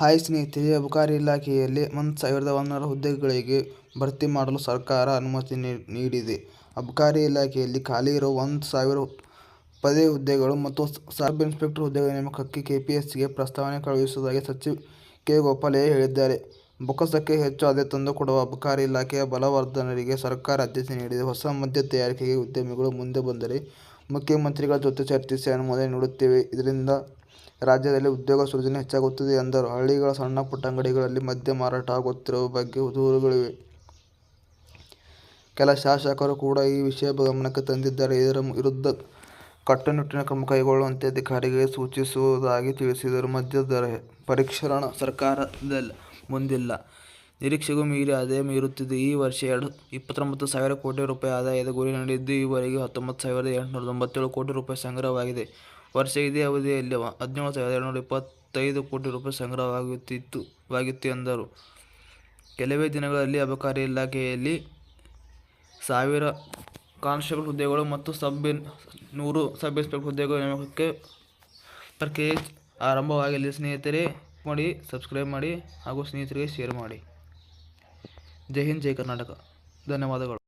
Hi ಸ್ನೇಹಿತರೆ, ಅಬಕಾರಿ ಇಲಾಖೆಯಲ್ಲಿ ಒಂದು ಸಾವಿರದ ಒಂದೂರ ಹುದ್ದೆಗಳಿಗೆ ಭರ್ತಿ ಮಾಡಲು ಸರ್ಕಾರ ಅನುಮತಿ ನೀಡಿದೆ. ಅಬಕಾರಿ ಇಲಾಖೆಯಲ್ಲಿ ಖಾಲಿ ಇರುವ ಒಂದು ಸಾವಿರ ಪದೇ ಹುದ್ದೆಗಳು ಮತ್ತು ಸಬ್ ಇನ್ಸ್ಪೆಕ್ಟರ್ ಹುದ್ದೆಗಳ ನೇಮಕಕ್ಕೆ ಕೆಪಿಎಸ್ಸಿಗೆ ಪ್ರಸ್ತಾವನೆ ಕಳುಹಿಸುವುದಾಗಿ ಸಚಿವ ಕೆ. ಗೋಪಾಲಯ್ಯ ಹೇಳಿದ್ದಾರೆ. ಬೊಕ್ಕಸಕ್ಕೆ ಹೆಚ್ಚು ಆದಾಯ ತಂದುಕೊಡುವ ಅಬಕಾರಿ ಇಲಾಖೆಯ ಬಲವರ್ಧನೆಗೆ ಸರ್ಕಾರ ಆದ್ಯತೆ ನೀಡಿದೆ. ಹೊಸ ಮದ್ಯ ತಯಾರಿಕೆಗೆ ಉದ್ಯಮಿಗಳು ಮುಂದೆ ಬಂದರೆ ಮುಖ್ಯಮಂತ್ರಿಗಳ ಜೊತೆ ಚರ್ಚಿಸಿ ಅನುಮೋದನೆ ನೀಡುತ್ತೇವೆ. ಇದರಿಂದ ರಾಜ್ಯದಲ್ಲಿ ಉದ್ಯೋಗ ಸೃಜನೆ ಹೆಚ್ಚಾಗುತ್ತಿದೆ ಎಂದರು. ಹಳ್ಳಿಗಳ ಸಣ್ಣಪುಟ್ಟ ಅಂಗಡಿಗಳಲ್ಲಿ ಮದ್ಯ ಮಾರಾಟ ಆಗುತ್ತಿರುವ ಬಗ್ಗೆ ದೂರುಗಳಿವೆ. ಕೆಲ ಶಾಸಕರು ಕೂಡ ಈ ವಿಷಯ ಗಮನಕ್ಕೆ ತಂದಿದ್ದಾರೆ. ಇದರ ವಿರುದ್ಧ ಕಟ್ಟುನಿಟ್ಟಿನ ಕ್ರಮ ಕೈಗೊಳ್ಳುವಂತೆ ಅಧಿಕಾರಿಗಳಿಗೆ ಸೂಚಿಸುವುದಾಗಿ ತಿಳಿಸಿದರು. ಮದ್ಯದ ಪರಿಷ್ಕರಣೆ ಸರ್ಕಾರದ ಮುಂದಿಲ್ಲ. ನಿರೀಕ್ಷೆಗೂ ಮೀರಿ ಆದಾಯ ಮೀರುತ್ತಿದೆ. ಈ ವರ್ಷ ಇಪ್ಪತ್ತೊಂಬತ್ತು ಸಾವಿರ ಕೋಟಿ ರೂಪಾಯಿ ಆದಾಯದ ಗುರಿ ನೀಡಿದ್ದು, ಈವರೆಗೆ ಹತ್ತೊಂಬತ್ತು ಸಾವಿರದ ಎಂಟುನೂರ ತೊಂಬತ್ತೇಳು ಕೋಟಿ ರೂಪಾಯಿ ಸಂಗ್ರಹವಾಗಿದೆ. ವರ್ಷ ಇದೇ ಅವಧಿಯಲ್ಲಿ ಹದಿನೇಳು ಸಾವಿರದ ಏಳುನೂರ ಇಪ್ಪತ್ತೈದು ಕೋಟಿ ರೂಪಾಯಿ ಸಂಗ್ರಹವಾಗಿತ್ತು ಎಂದರು. ಕೆಲವೇ ದಿನಗಳಲ್ಲಿ ಅಬಕಾರಿ ಇಲಾಖೆಯಲ್ಲಿ ಸಾವಿರ ಕಾನ್ಸ್ಟೇಬಲ್ ಹುದ್ದೆಗಳು ಮತ್ತು ಸಬ್ ನೂರು ಸಬ್ ಇನ್ಸ್ಪೆಕ್ಟರ್ ಹುದ್ದೆಗಳ ನೇಮಕಕ್ಕೆ ಪ್ರಕ್ರಿಯೆ ಆರಂಭವಾಗಲಿ ಸ್ನೇಹಿತರೆ ಮಾಡಿ, ಸಬ್ಸ್ಕ್ರೈಬ್ ಮಾಡಿ ಹಾಗೂ ಸ್ನೇಹಿತರಿಗೆ ಶೇರ್ ಮಾಡಿ. ಜೈ ಹಿಂದ್ ಜೈ ಕರ್ನಾಟಕ ಧನ್ಯವಾದಗಳು.